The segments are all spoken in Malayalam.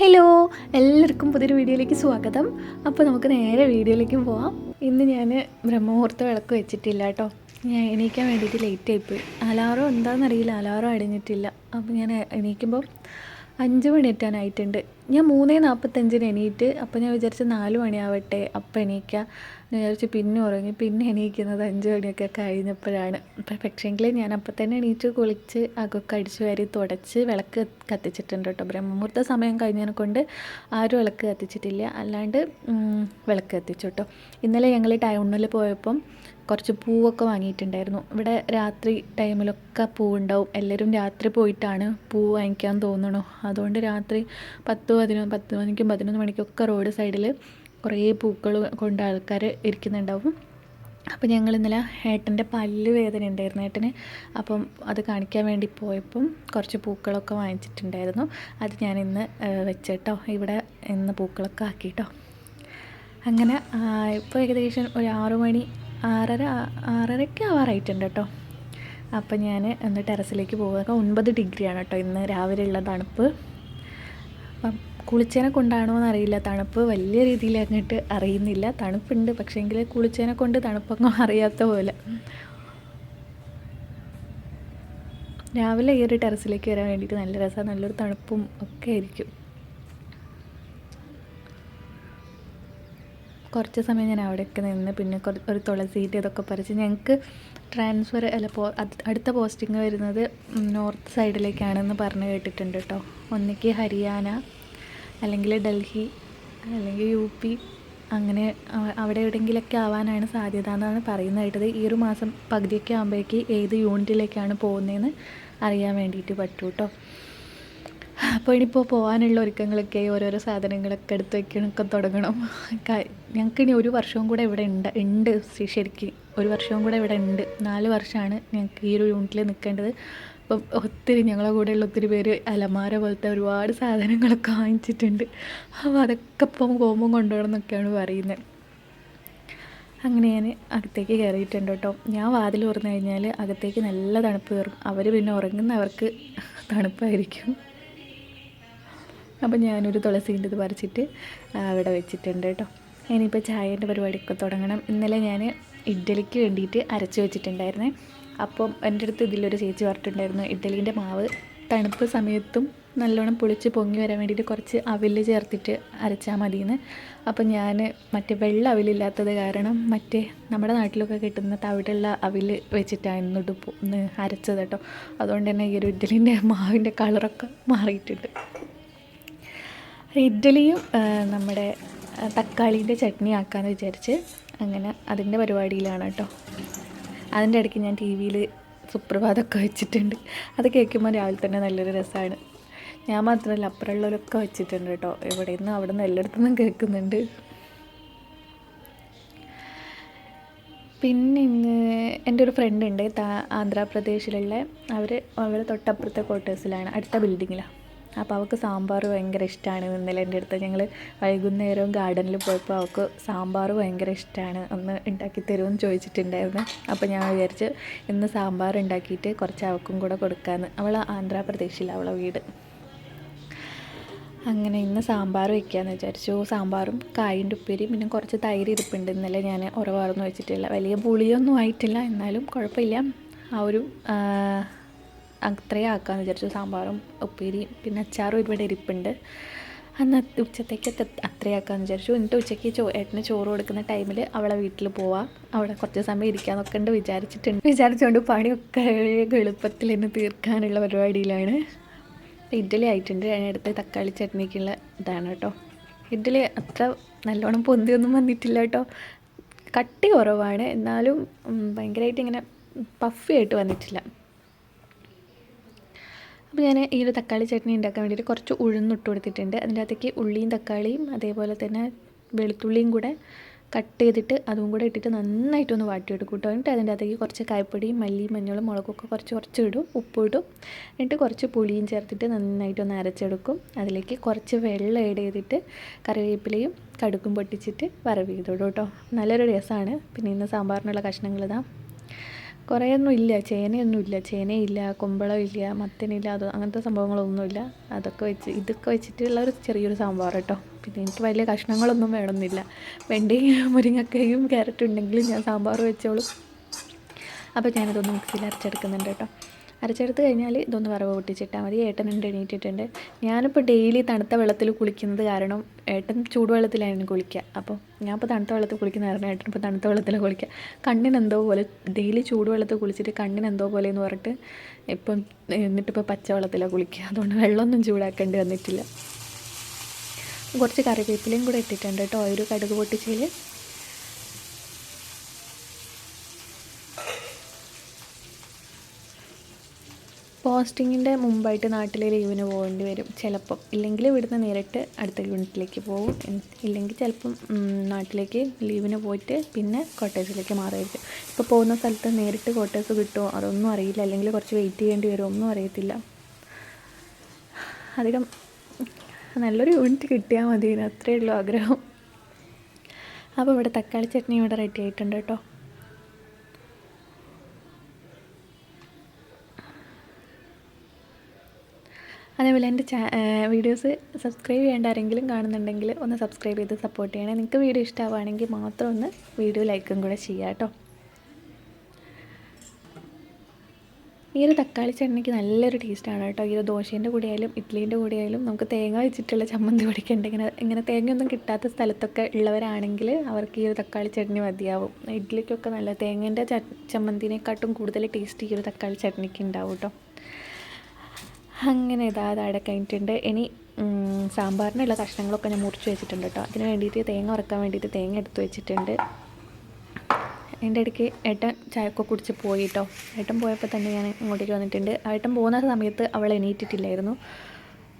ഹലോ എല്ലാവർക്കും പുതിയൊരു വീഡിയോയിലേക്ക് സ്വാഗതം. അപ്പോൾ നമുക്ക് നേരെ വീഡിയോയിലേക്കും പോവാം. ഇന്ന് ഞാൻ ബ്രഹ്മമുഹൂർത്ത വിളക്ക് വെച്ചിട്ടില്ല കേട്ടോ. ഞാൻ എണീക്കാൻ വേണ്ടിയിട്ട് ലേറ്റ് ആയിപ്പോയി അലാറം എന്താണെന്നറിയില്ല അലാറം അടിഞ്ഞിട്ടില്ല. അപ്പോൾ ഞാൻ എണീക്കുമ്പോൾ അഞ്ച് മണി എത്താനായിട്ടുണ്ട് ഞാൻ മൂന്നേ നാൽപ്പത്തഞ്ചിന് എണീറ്റ് അപ്പോൾ ഞാൻ വിചാരിച്ച നാല് മണിയാവട്ടെ അപ്പം എണീക്കുക വിചാരിച്ച് പിന്നെ ഉറങ്ങി പിന്നെ എണീക്കുന്നത് അഞ്ച് മണിയൊക്കെ കഴിഞ്ഞപ്പോഴാണ്. പക്ഷേങ്കിൽ ഞാൻ അപ്പം തന്നെ എണീറ്റ് കുളിച്ച് അകൊക്കെ അടിച്ച് വാരി തുടച്ച് വിളക്ക് കത്തിച്ചിട്ടുണ്ട് കേട്ടോ. ബ്രഹ്മമുഹൂർത്ത സമയം കഴിഞ്ഞതിനെ കൊണ്ട് ആരും വിളക്ക് കത്തിച്ചിട്ടില്ല. അല്ലാണ്ട് വിളക്ക് കത്തിച്ചു കേട്ടോ. ഇന്നലെ ഞങ്ങൾ ടൗണിൽ പോയപ്പം കുറച്ച് പൂവൊക്കെ വാങ്ങിയിട്ടുണ്ടായിരുന്നു. ഇവിടെ രാത്രി ടൈമിലൊക്കെ പൂവുണ്ടാവും. എല്ലാവരും രാത്രി പോയിട്ടാണ് പൂ വാങ്ങിക്കാൻ തോന്നണോ. അതുകൊണ്ട് രാത്രി പത്ത് പതിനൊന്ന് പത്ത് മണിക്കും പതിനൊന്ന് ഒക്കെ റോഡ് സൈഡിൽ കുറേ പൂക്കൾ കൊണ്ട് ആൾക്കാർ ഇരിക്കുന്നുണ്ടാവും. അപ്പോൾ ഞങ്ങൾ ഇന്നലെ ഏട്ടന്റെ പല്ല് വേദന ഉണ്ടായിരുന്നു ഏട്ടന്. അപ്പം അത് കാണിക്കാൻ വേണ്ടി പോയപ്പം കുറച്ച് പൂക്കളൊക്കെ വാങ്ങിച്ചിട്ടുണ്ടായിരുന്നു. അത് ഞാൻ ഇന്ന് വെച്ചേട്ടോ. ഇവിടെ ഇന്ന് പൂക്കളൊക്കെ ആക്കിട്ടോ. അങ്ങനെ ഇപ്പോൾ ഏകദേശം ഒരു ആറു മണി ആറര ആറരയ്ക്ക് ആവാറായിട്ടുണ്ട് കേട്ടോ. അപ്പം ഞാൻ ഒന്ന് ടെറസിലേക്ക് പോകുക ഒൻപത് ഡിഗ്രിയാണ് കേട്ടോ ഇന്ന് രാവിലെ ഉള്ള തണുപ്പ്. അപ്പം കുളിച്ചതിനെ കൊണ്ടാണോ എന്നറിയില്ല. തണുപ്പ് വലിയ രീതിയിൽ അങ്ങോട്ട് അറിയുന്നില്ല. തണുപ്പുണ്ട് പക്ഷേങ്കിൽ കുളിച്ചേനെ കൊണ്ട് തണുപ്പൊന്നും അറിയാത്ത പോലെ. രാവിലെ ഈ ഒരു ടെറസിലേക്ക് വരാൻ വേണ്ടിയിട്ട് നല്ല രസമാണ് നല്ലൊരു തണുപ്പും ഒക്കെ ആയിരിക്കും. കുറച്ച് സമയം ഞാൻ അവിടെയൊക്കെ നിന്ന് പിന്നെ ഒരു തുളസിയിട്ട് ഇതൊക്കെ പറിച്ച് ഞങ്ങൾക്ക് ട്രാൻസ്ഫർ അല്ല പോ അടുത്ത പോസ്റ്റിംഗ് വരുന്നത് നോർത്ത് സൈഡിലേക്കാണെന്ന് പറഞ്ഞ് കേട്ടിട്ടുണ്ട് കേട്ടോ ഒന്നിക്ക് ഹരിയാന അല്ലെങ്കിൽ ഡൽഹി അല്ലെങ്കിൽ യു പി അങ്ങനെ അവ- അവിടെ എവിടെയെങ്കിലൊക്കെ ആവാനാണ് സാധ്യത എന്നാണ് പറയുന്നത് ഈ ഒരു മാസം പകുതിയൊക്കെ ആകുമ്പോഴേക്ക് ഏത് യൂണിറ്റിലേക്കാണ് പോകുന്നതെന്ന് അറിയാൻ വേണ്ടിയിട്ട് പറ്റൂ കേട്ടോ അപ്പോൾ ഇനിയിപ്പോൾ പോകാനുള്ള ഒരുക്കങ്ങളൊക്കെ ഓരോരോ സാധനങ്ങളൊക്കെ എടുത്ത് വയ്ക്കണമൊക്കെ തുടങ്ങണം. ഞങ്ങൾക്ക് ഇനി ഒരു വർഷവും കൂടെ ഇവിടെ ഉണ്ട് ഉണ്ട് ശരിക്കും. ഒരു വർഷവും കൂടെ ഇവിടെ ഉണ്ട്. നാല് വർഷമാണ് ഞങ്ങൾക്ക് ഈ ഒരു യൂണിറ്റിൽ നിൽക്കേണ്ടത്. അപ്പം ഒത്തിരി ഞങ്ങളെ കൂടെയുള്ള ഒത്തിരി പേര് അലമാര പോലത്തെ ഒരുപാട് സാധനങ്ങളൊക്കെ വാങ്ങിച്ചിട്ടുണ്ട്. അപ്പോൾ അതൊക്കെ ഇപ്പം പോകുമ്പോൾ കൊണ്ടുപോകണം എന്നൊക്കെയാണ് പറയുന്നത്. അങ്ങനെ ഞാൻ അകത്തേക്ക് കയറിയിട്ടുണ്ട് കേട്ടോ. ഞാൻ വാതിൽ തുറന്നു കഴിഞ്ഞാൽ അകത്തേക്ക് നല്ല തണുപ്പ് കയറും. അവർ പിന്നെ ഉറങ്ങുന്നവർക്ക് തണുപ്പായിരിക്കും. അപ്പം ഞാനൊരു തുളസീന്റെ ഇത് പറിച്ചിട്ട് അവിടെ വെച്ചിട്ടുണ്ട് കേട്ടോ. ഇനിയിപ്പോൾ ചായേന്റെ പരിപാടിയൊക്കെ തുടങ്ങണം. ഇന്നലെ ഞാൻ ഇഡ്ഡലിക്ക് വേണ്ടിയിട്ട് അരച്ച് വെച്ചിട്ടുണ്ടായിരുന്നേ. അപ്പം എന്റെ അടുത്ത് ഇതിലൊരു ചേച്ചി പറഞ്ഞിട്ടുണ്ടായിരുന്നു ഇഡ്ഡലീന്റെ മാവ് തണുപ്പ് സമയത്തും നല്ലോണം പൊളിച്ച് പൊങ്ങി വരാൻ വേണ്ടിയിട്ട് കുറച്ച് അവിൽ ചേർത്തിട്ട് അരച്ചാൽ മതിയെന്ന് അപ്പം ഞാൻ മറ്റേ വെള്ള അവിലില്ലാത്തത് കാരണം മറ്റേ നമ്മുടെ നാട്ടിലൊക്കെ കിട്ടുന്ന തവിടുള്ള അവിൽ വെച്ചിട്ടായിരുന്നു ഇത് പൊ- ഇന്ന് അരച്ചത് കേട്ടോ. അതുകൊണ്ട് തന്നെ ഈ ഒരു ഇഡ്ഡലീന്റെ മാവിന്റെ കളറൊക്കെ മാറിയിട്ടുണ്ട്. ഇഡ്ഡലിയും നമ്മുടെ തക്കാളീന്റെ ചട്നി ആക്കാമെന്ന് വിചാരിച്ച് അങ്ങനെ അതിന്റെ പരിപാടിയിലാണ് കേട്ടോ. അതിന്റെ ഇടയ്ക്ക് ഞാൻ ടി വിയിൽ സുപ്രഭാതമൊക്കെ വെച്ചിട്ടുണ്ട്. അത് കേൾക്കുമ്പോൾ രാവിലെ തന്നെ നല്ലൊരു രസമാണ്. ഞാൻ മാത്രമല്ല അപ്പുറമുള്ളവരൊക്കെ വെച്ചിട്ടുണ്ട് കേട്ടോ. ഇവിടെ നിന്ന് അവിടെ നിന്ന് എല്ലായിടത്തുനിന്നും കേൾക്കുന്നുണ്ട്. പിന്നെ ഇന്ന് എന്റെ ഒരു ഫ്രണ്ട് ഉണ്ട് ആന്ധ്രാപ്രദേശിലുള്ള. അവർ അവരുടെ തൊട്ടപ്പുറത്തെ ക്വാർട്ടേഴ്സിലാണ് അടുത്ത ബിൽഡിങ്ങിലാണ് അപ്പോൾ അവൾക്ക് സാമ്പാർ ഭയങ്കര ഇഷ്ടമാണ് ഇന്നലെ എന്റെ അടുത്ത് ഞങ്ങൾ വൈകുന്നേരവും ഗാർഡനിൽ പോയപ്പോൾ അവൾക്ക് സാമ്പാർ ഭയങ്കര ഇഷ്ടമാണ് ഒന്ന് ഉണ്ടാക്കി തരുമെന്ന് ചോദിച്ചിട്ടുണ്ടായിരുന്നു. അപ്പോൾ ഞാൻ വിചാരിച്ച് ഇന്ന് സാമ്പാർ ഉണ്ടാക്കിയിട്ട് കുറച്ച് അവൾക്കും കൂടെ കൊടുക്കാമെന്ന് അവൾ ആന്ധ്രാപ്രദേശിലാണ് അവളെ വീട്. അങ്ങനെ ഇന്ന് സാമ്പാർ വയ്ക്കാമെന്ന് വിചാരിച്ചു. സാമ്പാറും കായിന്റെ ഉപ്പേരിയും പിന്നെ കുറച്ച് തൈര് ഇരിപ്പുണ്ട്. ഇന്നലെ ഞാൻ ഉറവാർന്ന് വെച്ചിട്ടില്ല. വലിയ പുളിയൊന്നും ആയിട്ടില്ല. എന്നാലും കുഴപ്പമില്ല ആ ഒരു അത്രയും ആക്കാമെന്ന് വിചാരിച്ചു. സാമ്പാറും ഉപ്പേരിയും പിന്നെ അച്ചാറും ഒരുപാട് ഇരിപ്പുണ്ട് അന്ന് ഉച്ചത്തേക്ക് അത്രയാക്കാമെന്ന് വിചാരിച്ചു. എന്നിട്ട് ഉച്ചയ്ക്ക് ചോ ഏട്ടന് ചോറ് കൊടുക്കുന്ന ടൈമിൽ അവളെ വീട്ടിൽ പോവാം. അവിടെ കുറച്ച് സമയം ഇരിക്കാന്നൊക്കെ ഉണ്ട് വിചാരിച്ചിട്ടുണ്ട്. വിചാരിച്ചുകൊണ്ട് പണിയൊക്കെ എളുപ്പത്തിൽ തന്നെ തീർക്കാനുള്ള പരിപാടിയിലാണ്. ഇഡ്ഡലി ആയിട്ടുണ്ട്. അതിനടുത്ത് തക്കാളി ചട്നിക്കുള്ള ഇതാണ് കേട്ടോ. ഇഡ്ഡലി അത്ര നല്ലോണം പൊന്തിയൊന്നും വന്നിട്ടില്ല കേട്ടോ. കട്ടി കുറവാണ്. എന്നാലും ഭയങ്കരമായിട്ട് ഇങ്ങനെ പഫി ആയിട്ട് വന്നിട്ടില്ല. അപ്പോൾ ഞാൻ ഈ ഒരു തക്കാളി ചട്നി ഉണ്ടാക്കാൻ വേണ്ടിയിട്ട് കുറച്ച് ഉഴുന്നിട്ട് കൊടുത്തിട്ടുണ്ട്. അതിന്റെ അകത്തേക്ക് ഉള്ളിയും തക്കാളിയും അതേപോലെ തന്നെ വെളുത്തുള്ളിയും കൂടെ കട്ട് ചെയ്തിട്ട് അതും കൂടെ ഇട്ടിട്ട് നന്നായിട്ടൊന്ന് വാട്ടിയെടുക്കും കേട്ടോ. എന്നിട്ട് അതിന്റെ അകത്തേക്ക് കുറച്ച് കായ്പ്പൊടിയും മല്ലി മഞ്ഞളും മുളകൊക്കെ കുറച്ച് കുറച്ച് ഇടും ഉപ്പ് ഇടും. എന്നിട്ട് കുറച്ച് പുളിയും ചേർത്തിട്ട് നന്നായിട്ടൊന്ന് അരച്ചെടുക്കും. അതിലേക്ക് കുറച്ച് വെള്ളം ഏഡ് ചെയ്തിട്ട് കറിവേപ്പിലയും കടുക്കും പൊട്ടിച്ചിട്ട് വറവ് ചെയ്തോടും കേട്ടോ. നല്ലൊരു രസമാണ് പിന്നെ ഇന്ന് സാമ്പാറിനുള്ള കഷ്ണങ്ങൾ കുറേയൊന്നും ഇല്ല. ചേനയൊന്നും ഇല്ല. ചേനയില്ല കുമ്പളം ഇല്ല മത്തനില്ല അത് അങ്ങനത്തെ സംഭവങ്ങളൊന്നുമില്ല അതൊക്കെ വെച്ച് ഇതൊക്കെ വെച്ചിട്ടുള്ള ഒരു ചെറിയൊരു സാമ്പാർ കേട്ടോ. പിന്നെ എനിക്ക് വലിയ കഷ്ണങ്ങളൊന്നും വേണമെന്നില്ല. വെണ്ടയും മുരിങ്ങക്കയും ക്യാരറ്റും ഉണ്ടെങ്കിലും ഞാൻ സാമ്പാർ വെച്ചോളും. അപ്പോൾ ഞാനിതൊന്ന് മിക്സിയിൽ അരച്ചെടുക്കുന്നുണ്ട് കേട്ടോ. അരച്ചെടുത്ത് കഴിഞ്ഞാൽ ഇതൊന്ന് വറവ് പൊട്ടിച്ചിട്ടാൽ മതി. ഏട്ടനുണ്ട് എണീറ്റിട്ടുണ്ട്. ഞാനിപ്പോൾ ഡെയിലി തണുത്ത വെള്ളത്തിൽ കുളിക്കുന്നത് കാരണം ഏട്ടൻ ചൂടുവെള്ളത്തിലായിരുന്നു കുളിക്കുക അപ്പോൾ ഞാൻ ഇപ്പോൾ തണുത്ത വെള്ളത്തിൽ കുളിക്കുന്ന കാരണം ഏട്ടൻ ഇപ്പോൾ തണുത്ത വെള്ളത്തിൽ കുളിക്കുക കണ്ണിനെന്തോ പോലെ ഡെയിലി ചൂടുവെള്ളത്തിൽ കുളിച്ചിട്ട് കണ്ണിനെന്തോ പോലെ എന്ന് പറഞ്ഞിട്ട് ഇപ്പം എന്നിട്ടിപ്പോൾ പച്ചവെള്ളത്തിലാണ് കുളിക്കുക അതുകൊണ്ട് വെള്ളമൊന്നും ചൂടാക്കേണ്ടി വന്നിട്ടില്ല. കുറച്ച് കറിവേപ്പിലയും കൂടെ ഇട്ടിട്ടുണ്ട് കേട്ടോ. ഒരു കടുക് പൊട്ടിച്ചതിൽ പോസ്റ്റിങ്ങിന്റെ മുമ്പായിട്ട് നാട്ടിലെ ലീവിന് പോകേണ്ടി വരും. ചിലപ്പം ഇല്ലെങ്കിൽ ഇവിടുന്ന് നേരിട്ട് അടുത്ത യൂണിറ്റിലേക്ക് പോകും. ഇല്ലെങ്കിൽ ചിലപ്പം നാട്ടിലേക്ക് ലീവിന് പോയിട്ട് പിന്നെ കോട്ടേഴ്സിലേക്ക് മാറുമായിരിക്കും ഇപ്പോൾ പോകുന്ന സ്ഥലത്ത് നേരിട്ട് കോട്ടേഴ്സ് കിട്ടുമോ? അതൊന്നും അറിയില്ല. അല്ലെങ്കിൽ കുറച്ച് വെയിറ്റ് ചെയ്യേണ്ടി വരുമോ ഒന്നും അറിയത്തില്ല. അധികം നല്ലൊരു യൂണിറ്റ് കിട്ടിയാൽ മതി. അത്രയേ ഉള്ളൂ ആഗ്രഹം. അപ്പോൾ ഇവിടെ തക്കാളി ചട്നി ഇവിടെ റെഡി ആയിട്ടുണ്ട് കേട്ടോ. അതേപോലെ എന്റെ ചാ വീഡിയോസ് സബ്സ്ക്രൈബ് ചെയ്യേണ്ട ആരെങ്കിലും കാണുന്നുണ്ടെങ്കിൽ ഒന്ന് സബ്സ്ക്രൈബ് ചെയ്ത് സപ്പോർട്ട് ചെയ്യണേ. നിങ്ങൾക്ക് വീഡിയോ ഇഷ്ടമാവുകയാണെങ്കിൽ മാത്രം ഒന്ന് വീഡിയോ ലൈക്കും കൂടെ ചെയ്യുക കേട്ടോ. ഈ ഒരു തക്കാളി ചട്നിക്ക് നല്ലൊരു ടേസ്റ്റാണ് കേട്ടോ. ഈ ഒരു ദോശേന്റെ കൂടെ ആയാലും ഇഡ്ഡലീന്റെ കൂടെ ആയാലും നമുക്ക് തേങ്ങ വെച്ചിട്ടുള്ള ചമ്മന്തി പൊടിക്കേണ്ട ഇങ്ങനെ ഇങ്ങനെ തേങ്ങയൊന്നും കിട്ടാത്ത സ്ഥലത്തൊക്കെ ഉള്ളവരാണെങ്കിൽ അവർക്ക് ഈ ഒരു തക്കാളി ചട്നി മതിയാവും. ഇഡ്ഡലിക്കൊക്കെ നല്ല തേങ്ങേന്റെ ചമ്മന്തിനെക്കാട്ടും കൂടുതൽ ടേസ്റ്റ് ഈ ഒരു തക്കാളി ചട്നിക്ക് ഉണ്ടാവും കേട്ടോ. അങ്ങനെ ഇതാ അതവിടെ കഴിഞ്ഞിട്ടുണ്ട്. ഇനി സാമ്പാറിനുള്ള കഷ്ണങ്ങളൊക്കെ ഞാൻ മുറിച്ച് വെച്ചിട്ടുണ്ട് കേട്ടോ. അതിന് വേണ്ടിയിട്ട് തേങ്ങ ഉറക്കാൻ വേണ്ടിയിട്ട് തേങ്ങ എടുത്ത് വെച്ചിട്ടുണ്ട്. എന്റെ ഇടയ്ക്ക് ഏട്ടൻ ചായക്കൊക്കെ കുടിച്ച് പോയി കേട്ടോ. ഏട്ടൻ പോയപ്പോൾ തന്നെ ഞാൻ ഇങ്ങോട്ടേക്ക് വന്നിട്ടുണ്ട്. ഏട്ടൻ പോകുന്ന സമയത്ത് അവൾ എണീറ്റിട്ടില്ലായിരുന്നു.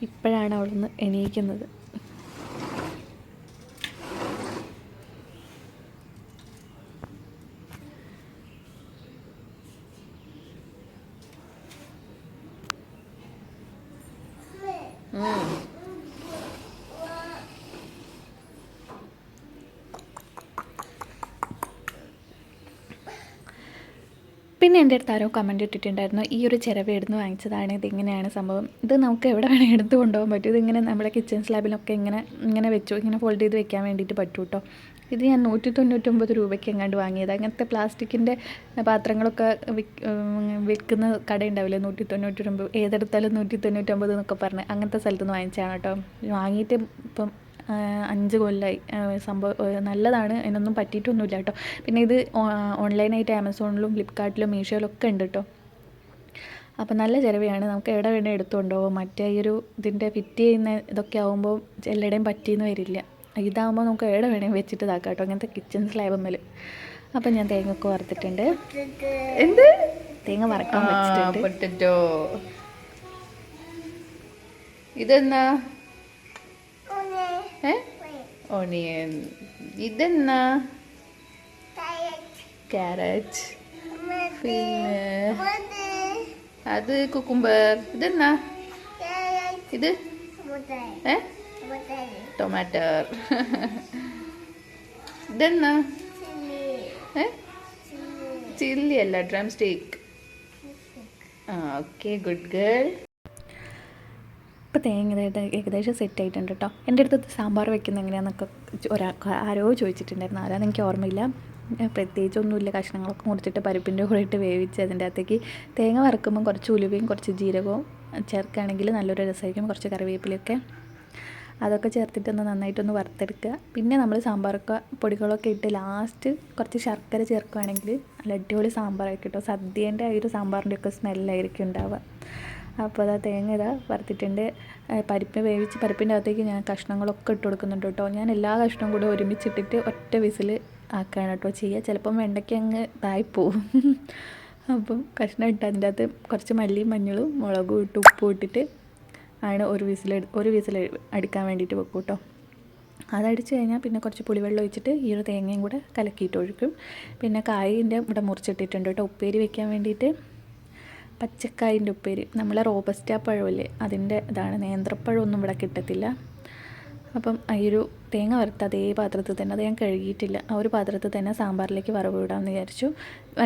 ഇപ്പോഴാണ് അവളൊന്ന് എണീക്കുന്നത്. പിന്നെ എന്റെ അടുത്ത് ആരോ കമന്റ് ഇട്ടിട്ടുണ്ടായിരുന്നു ഈ ഒരു ചിരവ് എടുന്ന് വാങ്ങിച്ചതാണ്? ഇതിങ്ങനെയാണ് സംഭവം? ഇത് നമുക്ക് എവിടെ വേണമെങ്കിൽ എടുത്ത് കൊണ്ടുപോകാൻ പറ്റും. ഇതിങ്ങനെ നമ്മുടെ കിച്ചൺ സ്ലാബിലൊക്കെ ഇങ്ങനെ ഇങ്ങനെ വെച്ചു ഇങ്ങനെ ഫോൾഡ് ചെയ്ത് വെക്കാൻ വേണ്ടിയിട്ട് പറ്റും കേട്ടോ ഇത് ഞാൻ നൂറ്റി തൊണ്ണൂറ്റൊമ്പത് രൂപയ്ക്ക് എങ്ങാണ്ട് വാങ്ങിയത്. അങ്ങനത്തെ പ്ലാസ്റ്റിക്കിന്റെ പാത്രങ്ങളൊക്കെ വിൽക്കുന്ന കട ഉണ്ടാവില്ലേ നൂറ്റി തൊണ്ണൂറ്റൊമ്പത് ഏതെടുത്താലും നൂറ്റി തൊണ്ണൂറ്റൊമ്പത് എന്നൊക്കെ പറഞ്ഞ് അങ്ങനത്തെ സ്ഥലത്ത് വാങ്ങിച്ചാണ് കേട്ടോ വാങ്ങിയിട്ട് ഇപ്പം അഞ്ച് കൊല്ലമായി സംഭവം നല്ലതാണ്. അതിനൊന്നും പറ്റിയിട്ടൊന്നുമില്ല കേട്ടോ. പിന്നെ ഇത് ഓൺലൈനായിട്ട് ആമസോണിലും ഫ്ലിപ്കാർട്ടിലും മീഷോയിലൊക്കെ ഉണ്ട് കേട്ടോ. അപ്പോൾ നല്ല ചിലവയാണ് നമുക്ക് എവിടെ വേണേ എടുത്തുകൊണ്ടോ മറ്റേ ഈ ഒരു ഇതിന്റെ ഫിറ്റ് ചെയ്യുന്ന ഇതൊക്കെ ആകുമ്പോൾ എല്ലാവരുടെയും പറ്റിയെന്ന് വരില്ല. ഇതാകുമ്പോൾ നമുക്ക് എവിടെ വേണേ വെച്ചിട്ട് ഇതാക്കാം കേട്ടോ. അങ്ങനത്തെ കിച്ചൺ സ്ലാബമ്മൽ അപ്പം ഞാൻ തേങ്ങ ഒക്കെ വറുത്തിട്ടുണ്ട്. എന്ത്? തേങ്ങ വറക്കാൻ വെച്ചിട്ടുണ്ട്. ഇതെന്നാ? ഇതെന്നാ? ക്യാരറ്റ് പിന്നെ അത് കുക്കുംബർ ഇതെന്നാ? ഇത്? ഏ? ടൊമാറ്റർ ഇതെന്നാ? ഏ? ചില്ലി അല്ല ഡ്രം സ്റ്റേക്ക് ആ ഓക്കെ ഗുഡ് ഗേൾ ഇപ്പോൾ തേങ്ങ ഏകദേശം സെറ്റ് ആയിട്ടുണ്ട് കേട്ടോ എന്റെ അടുത്ത് സാമ്പാർ വെക്കുന്ന എങ്ങനെയാണെന്നൊക്കെ ഒരാൾ ആരോ ചോദിച്ചിട്ടുണ്ടായിരുന്നു. ആരാന്ന് എനിക്ക് ഓർമ്മയില്ല. പ്രത്യേകിച്ചൊന്നുമില്ല. കഷ്ണങ്ങളൊക്കെ മുറിച്ചിട്ട് പരിപ്പിന്റെ കൂടെ ഇട്ട് വേവിച്ച് അതിന്റെ അകത്തേക്ക് തേങ്ങ വറുക്കുമ്പോൾ കുറച്ച് ഉലുവയും കുറച്ച് ജീരകവും ചേർക്കുകയാണെങ്കിൽ നല്ലൊരു രസമായിരിക്കും. കുറച്ച് കറിവേപ്പിലൊക്കെ അതൊക്കെ ചേർത്തിട്ടൊന്ന് നന്നായിട്ടൊന്ന് വറുത്തെടുക്കുക. പിന്നെ നമ്മൾ സാമ്പാറൊക്കെ പൊടികളൊക്കെ ഇട്ട് ലാസ്റ്റ് കുറച്ച് ശർക്കര ചേർക്കുകയാണെങ്കിൽ നല്ല അടിപൊളി സാമ്പാറായിരിക്കും കേട്ടോ സദ്യേന്റെ ആ ഒരു സാമ്പാറിന്റെ ഒക്കെ സ്മെല്ലായിരിക്കും ഉണ്ടാവുക. അപ്പോൾ അതാ തേങ്ങ ഇതാ വറുത്തിട്ടുണ്ട്. പരിപ്പ് വേവിച്ച് പരിപ്പിന്റെ അകത്തേക്ക് ഞാൻ കഷ്ണങ്ങളൊക്കെ ഇട്ട് കൊടുക്കുന്നുണ്ട് കേട്ടോ. ഞാൻ എല്ലാ കഷ്ണവും കൂടെ ഒരുമിച്ചിട്ടിട്ട് ഒറ്റ വിസിൽ ആക്കുകയാണ് കേട്ടോ ചെയ്യുക. ചിലപ്പം വെണ്ടയ്ക്ക് അങ്ങ് ഇതായിപ്പോവും അപ്പം കഷ്ണം ഇട്ട് അതിന്റെ അകത്ത് കുറച്ച് മല്ലിയും മഞ്ഞളും മുളകും ഇട്ട് ഉപ്പും ഇട്ടിട്ട് ആണ് ഒരു വിസിൽ ഒരു വിസിൽ അടിക്കാൻ വേണ്ടിയിട്ട് വെക്കും കേട്ടോ. അതടിച്ച് കഴിഞ്ഞാൽ പിന്നെ കുറച്ച് പുളിവെള്ളം ഒഴിച്ചിട്ട് ഈ ഒരു തേങ്ങയും കൂടെ കലക്കിയിട്ട് ഒഴിക്കും. പിന്നെ കായിന്റെ ഇവിടെ മുറിച്ചിട്ടിട്ടുണ്ട് കേട്ടോ. ഉപ്പേരി വെക്കാൻ വേണ്ടിയിട്ട് പച്ചക്കായിന്റെ ഉപ്പേരി. നമ്മളെ റോബസ്റ്റ പഴമില്ലേ അതിന്റെ ഇതാണ്. നേന്ത്രപ്പഴമൊന്നും ഇവിടെ കിട്ടത്തില്ല. അപ്പം ഈ ഒരു തേങ്ങ വറുത്ത അതേ പാത്രത്തിൽ തന്നെ അത് ഞാൻ കഴുകിയിട്ടില്ല. ആ ഒരു പാത്രത്തിൽ തന്നെ സാമ്പാറിലേക്ക് വറവ് വിടാമെന്ന് വിചാരിച്ചു.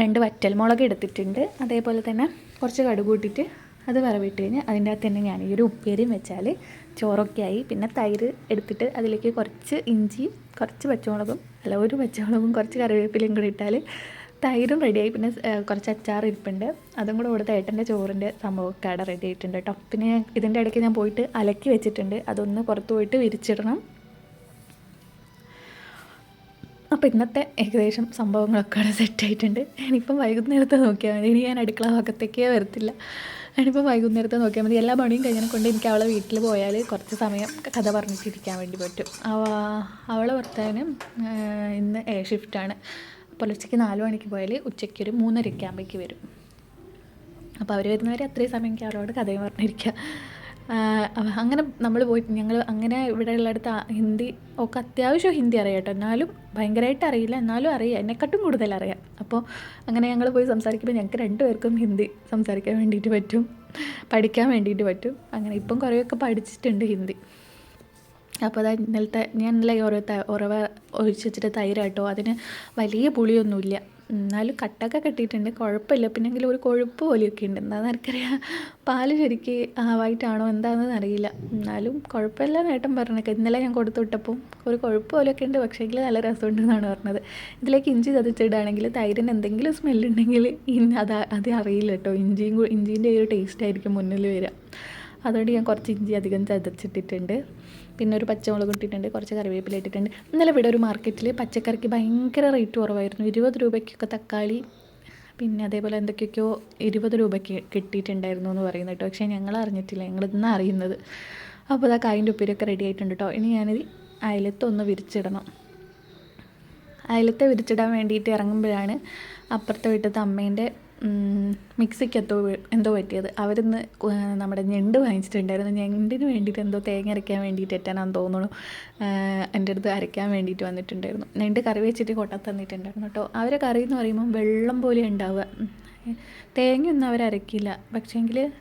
രണ്ട് വറ്റൽമുളക് എടുത്തിട്ടുണ്ട്. അതേപോലെ തന്നെ കുറച്ച് കടുക് അത് വറവിട്ട് കഴിഞ്ഞാൽ അതിന്റെ അകത്ത് തന്നെ ഞാൻ ഈ ഒരു ഉപ്പേരിയും വെച്ചാൽ ചോറൊക്കെ ആയി. പിന്നെ തൈര് എടുത്തിട്ട് അതിലേക്ക് കുറച്ച് ഇഞ്ചിയും കുറച്ച് പച്ചമുളകും അല്ല ഒരു പച്ചമുളകും കുറച്ച് കറിവേപ്പിലയും കൂടി ഇട്ടാൽ തൈരും റെഡിയായി പിന്നെ കുറച്ച് അച്ചാർ ഇരിപ്പുണ്ട്. അതും കൂടെ കൊടുത്ത് ഏട്ടന്റെ ചോറിന്റെ സംഭവമൊക്കെ അവിടെ റെഡി ആയിട്ടുണ്ട് കേട്ടോ പിന്നെ ഇതിന്റെ ഇടയ്ക്ക് ഞാൻ പോയിട്ട് അലക്കി വെച്ചിട്ടുണ്ട്. അതൊന്ന് പുറത്ത് പോയിട്ട് വിരിച്ചിടണം. അപ്പോൾ ഇന്നത്തെ ഏകദേശം സംഭവങ്ങളൊക്കെ അവിടെ സെറ്റായിട്ടുണ്ട് ഇനിയിപ്പം വൈകുന്നേരത്തെ നോക്കിയാൽ മതി. ഇനി ഞാൻ അടുക്കള ഭാഗത്തേക്കേ വരത്തില്ല. ഇനിയിപ്പോൾ വൈകുന്നേരത്തെ നോക്കിയാൽ മതി. എല്ലാ പണിയും കഴിഞ്ഞാൽ കൊണ്ട് എനിക്ക് അവളെ വീട്ടിൽ പോയാൽ കുറച്ച് സമയം കഥ പറഞ്ഞിട്ടിരിക്കാൻ വേണ്ടി പറ്റും. അവ അവളെ ഭർത്താവിന് ഇന്ന് എ ഷിഫ്റ്റാണ് പുലർച്ചയ്ക്ക് നാല് മണിക്ക് പോയാൽ ഉച്ചയ്ക്ക് ഒരു മൂന്നരയ്ക്ക് ആകുമ്പോഴേക്ക് വരും. അപ്പോൾ അവർ വരുന്നവരെ അത്രയും സമയം എനിക്ക് അവരോട് കഥയും പറഞ്ഞിരിക്കുക. അങ്ങനെ നമ്മൾ പോയി ഞങ്ങൾ അങ്ങനെ ഇവിടെ ഉള്ളിടത്ത് ഹിന്ദി ഒക്കെ അത്യാവശ്യം ഹിന്ദി അറിയാം കേട്ടോ. എന്നാലും ഭയങ്കരമായിട്ട് അറിയില്ല. എന്നാലും അറിയാം. എന്നെക്കാട്ടും കൂടുതൽ അറിയാം. അപ്പോൾ അങ്ങനെ ഞങ്ങൾ പോയി സംസാരിക്കുമ്പോൾ ഞങ്ങൾക്ക് രണ്ടുപേർക്കും ഹിന്ദി സംസാരിക്കാൻ വേണ്ടിയിട്ട് പറ്റും. പഠിക്കാൻ വേണ്ടിയിട്ട് പറ്റും. അങ്ങനെ ഇപ്പം കുറേയൊക്കെ പഠിച്ചിട്ടുണ്ട് ഹിന്ദി. അപ്പോൾ അതാ ഇന്നലത്തെ ഞാൻ ഇന്നലെ ഓരോ ഉറവ ഒഴിച്ച് തൈരാട്ടോ അതിന് വലിയ പുളിയൊന്നുമില്ല. എന്നാലും കട്ടൊക്കെ കെട്ടിയിട്ടുണ്ട് കുഴപ്പമില്ല. പിന്നെങ്കിലും ഒരു കൊഴുപ്പ് പോലെയൊക്കെ ഉണ്ട്. എന്താണെന്ന് എനിക്കറിയാം പാൽ ശരിക്ക് ആവായിട്ടാണോ എന്താണെന്ന് അറിയില്ല. എന്നാലും കുഴപ്പമില്ല നേട്ടം പറഞ്ഞേക്കെ ഇന്നലെ ഞാൻ കൊടുത്തു വിട്ടപ്പോൾ ഒരു കൊഴുപ്പ് പോലെയൊക്കെ ഉണ്ട്. പക്ഷേങ്കിൽ നല്ല രസം ഉണ്ടെന്നാണ് പറഞ്ഞത്. ഇതിലേക്ക് ഇഞ്ചി ചതച്ചിടുകയാണെങ്കിൽ തൈരിന് എന്തെങ്കിലും സ്മെല്ലുണ്ടെങ്കിൽ അത് അത് അറിയില്ല കേട്ടോ. ഇഞ്ചിയും ഇഞ്ചീന്റെ ഒരു ടേസ്റ്റ് ആയിരിക്കും മുന്നിൽ വരിക. അതുകൊണ്ട് ഞാൻ കുറച്ച് ഇഞ്ചി അധികം ചതച്ചിട്ടിട്ടുണ്ട്. പിന്നെ ഒരു പച്ചമുളക് ഇട്ടിട്ടുണ്ട് കുറച്ച് കറിവേപ്പില ഇട്ടിട്ടുണ്ട്. ഇന്നലെ ഇവിടെ ഒരു മാർക്കറ്റിൽ പച്ചക്കറിക്ക് ഭയങ്കര റേറ്റ് കുറവായിരുന്നു. ഇരുപത് രൂപയ്ക്കൊക്കെ തക്കാളി പിന്നെ അതേപോലെ എന്തൊക്കെയൊക്കെയോ ഇരുപത് രൂപയ്ക്ക് കിട്ടിയിട്ടുണ്ടായിരുന്നു എന്ന് പറയുന്നത് കേട്ടോ. പക്ഷേ ഞങ്ങൾ അറിഞ്ഞിട്ടില്ല ഞങ്ങൾ ഇന്ന് അറിയുന്നത്. അപ്പോൾ അതാ കായിന്റെ ഉപ്പേരിയൊക്കെ റെഡി ആയിട്ടുണ്ട് കേട്ടോ. ഇനി ഞാനിത് അയലത്തൊന്ന് വിരിച്ചിടണം. അയലത്തെ വിരിച്ചിടാൻ വേണ്ടിയിട്ട് ഇറങ്ങുമ്പോഴാണ് അപ്പുറത്തെ വീട്ടിലത്തെ അമ്മേന്റെ മിക്സിക്ക് എന്തോ എന്തോ പറ്റിയത്. അവരിന്ന് നമ്മുടെ ഞണ്ട് വാങ്ങിച്ചിട്ടുണ്ടായിരുന്നു. ഞണ്ടിന് വേണ്ടിയിട്ട് എന്തോ തേങ്ങ അരയ്ക്കാൻ വേണ്ടിയിട്ട് എറ്റാനാന്ന് തോന്നുന്നു. എന്റെ അടുത്ത് അരയ്ക്കാൻ വേണ്ടിയിട്ട് വന്നിട്ടുണ്ടായിരുന്നു. ഞണ്ട് കറി വെച്ചിട്ട് കൊട്ട തന്നിട്ടുണ്ടായിരുന്നു കേട്ടോ. അവരെ കറി എന്ന് പറയുമ്പോൾ വെള്ളം പോലെ ഉണ്ടാവുക. തേങ്ങയൊന്നും അവർ അരയ്ക്കില്ല. പക്ഷേങ്കിൽ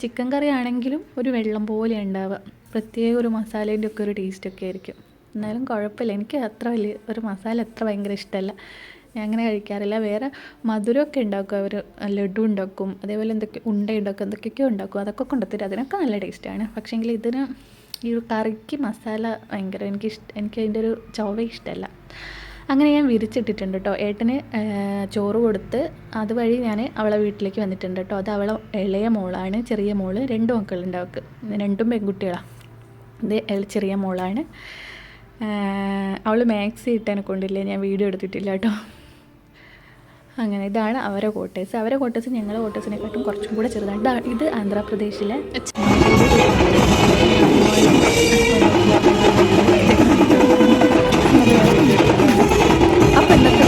ചിക്കൻ കറി ആണെങ്കിലും ഒരു വെള്ളം പോലെ ഉണ്ടാവുക. പ്രത്യേക ഒരു മസാലേന്റെ ഒക്കെ ഒരു ടേസ്റ്റ് ഒക്കെ ആയിരിക്കും. എന്നാലും കുഴപ്പമില്ല. എനിക്ക് അത്ര വലിയ ഒരു മസാല അത്ര ഭയങ്കര ഇഷ്ടമല്ല. ഞാൻ അങ്ങനെ കഴിക്കാറില്ല. വേറെ മധുരമൊക്കെ ഉണ്ടാക്കും. അവർ ലഡു ഉണ്ടാക്കും. അതേപോലെ എന്തൊക്കെ ഉണ്ട ഉണ്ടാക്കും. എന്തൊക്കെയൊക്കെയോ ഉണ്ടാക്കും. അതൊക്കെ കൊണ്ടുത്തരും. അതിനൊക്കെ നല്ല ടേസ്റ്റാണ് പക്ഷേങ്കിൽ ഇതിന് ഈ കറിക്ക് മസാല ഭയങ്കര എനിക്ക് ഇഷ്ട എനിക്ക് അതിന്റെ ഒരു ചൊവ ഇഷ്ടമല്ല അങ്ങനെ ഞാൻ വിരിച്ചിട്ടിട്ടുണ്ട് കേട്ടോ ഏട്ടന് ചോറ് കൊടുത്ത് അതുവഴി ഞാൻ അവളെ വീട്ടിലേക്ക് വന്നിട്ടുണ്ട് കേട്ടോ അത് അവളെ ഇളയ മോളാണ് ചെറിയ മോൾ. രണ്ട് മക്കളുണ്ട് അവൾക്ക് രണ്ടും പെൺകുട്ടികളാണ് ഇത് ചെറിയ മോളാണ്. അവൾ മാക്സി ഇട്ടാനൊക്കെ കൊണ്ടില്ല? ഞാൻ വീഡിയോ എടുത്തിട്ടില്ല കേട്ടോ അങ്ങനെ ഇതാണ് അവരെ കോട്ടേഴ്സ് അവരെ കോട്ടേഴ്സ് ഞങ്ങളുടെ കോട്ടേഴ്സിനെക്കാട്ടും കുറച്ചും കൂടെ ചെറുതാണ്. ഇത് ആന്ധ്രാപ്രദേശിലെ അപ്പം ഇന്നത്തെ